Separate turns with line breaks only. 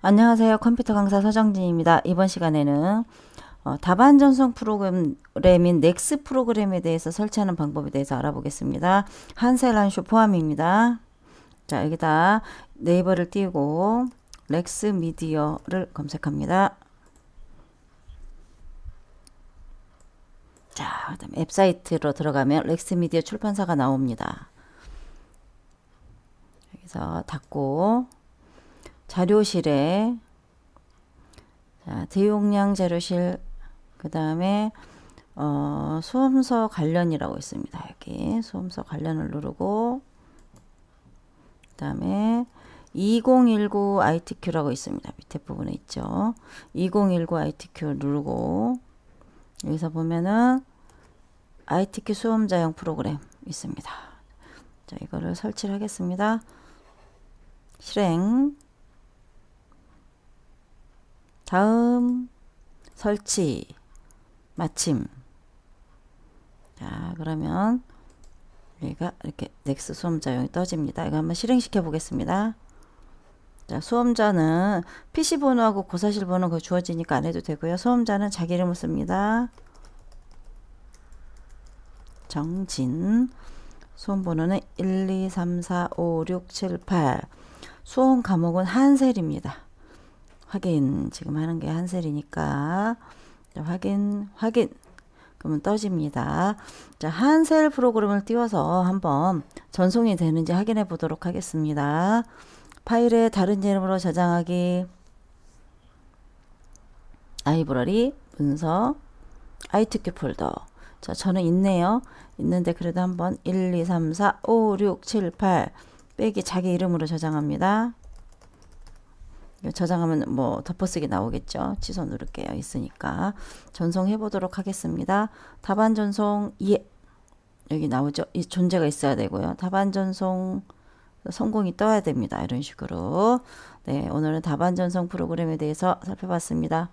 안녕하세요. 컴퓨터 강사 서정진입니다. 이번 시간에는 어, 답안 전송 프로그램인 넥스 프로그램에 대해서 설치하는 방법에 대해서 알아보겠습니다. 한셀 한쇼 포함입니다. 자, 여기다 네이버를 띄우고 렉스 미디어를 검색합니다. 자, 그다음 앱 사이트로 들어가면 렉스 미디어 출판사가 나옵니다. 여기서 닫고 자료실에 자, 대용량 자료실 그 다음에 어, 수험서 관련이라고 있습니다. 여기 수험서 관련을 누르고 그 다음에 2019 ITQ라고 있습니다. 밑에 부분에 있죠. 2019 ITQ 누르고 여기서 보면은 ITQ 수험자용 프로그램 있습니다. 자, 이거를 설치를 하겠습니다. 실행 다음 설치 마침. 자 그러면 여기가 이렇게 넥스 수험자용이 떠집니다. 이거 한번 실행시켜 보겠습니다. 자 수험자는 PC 번호하고 고사실 번호 그 주어지니까 안 해도 되고요. 수험자는 자기 이름을 씁니다. 정진. 수험 번호는 1, 2, 3, 4, 5, 6, 7, 8 수험 과목은 한셀입니다 확인 지금 하는 게 한셀이니까. 자, 확인 확인. 그러면 떠집니다. 자, 한셀 프로그램을 띄워서 한번 전송이 되는지 확인해 보도록 하겠습니다. 파일에 다른 이름으로 저장하기. 아이브러리 문서 ITQ 폴더. 자 저는 있네요. 있는데 그래도 한번 1 2 3 4 5 6 7 8 빼기 자기 이름으로 저장합니다 저장하면 뭐 덮어쓰기 나오겠죠. 취소 누를게요. 있으니까 전송해 보도록 하겠습니다. 답안 전송 예 여기 나오죠. 이 존재가 있어야 되고요. 답안 전송 성공이 떠야 됩니다. 이런 식으로 네 오늘은 답안 전송 프로그램에 대해서 살펴봤습니다.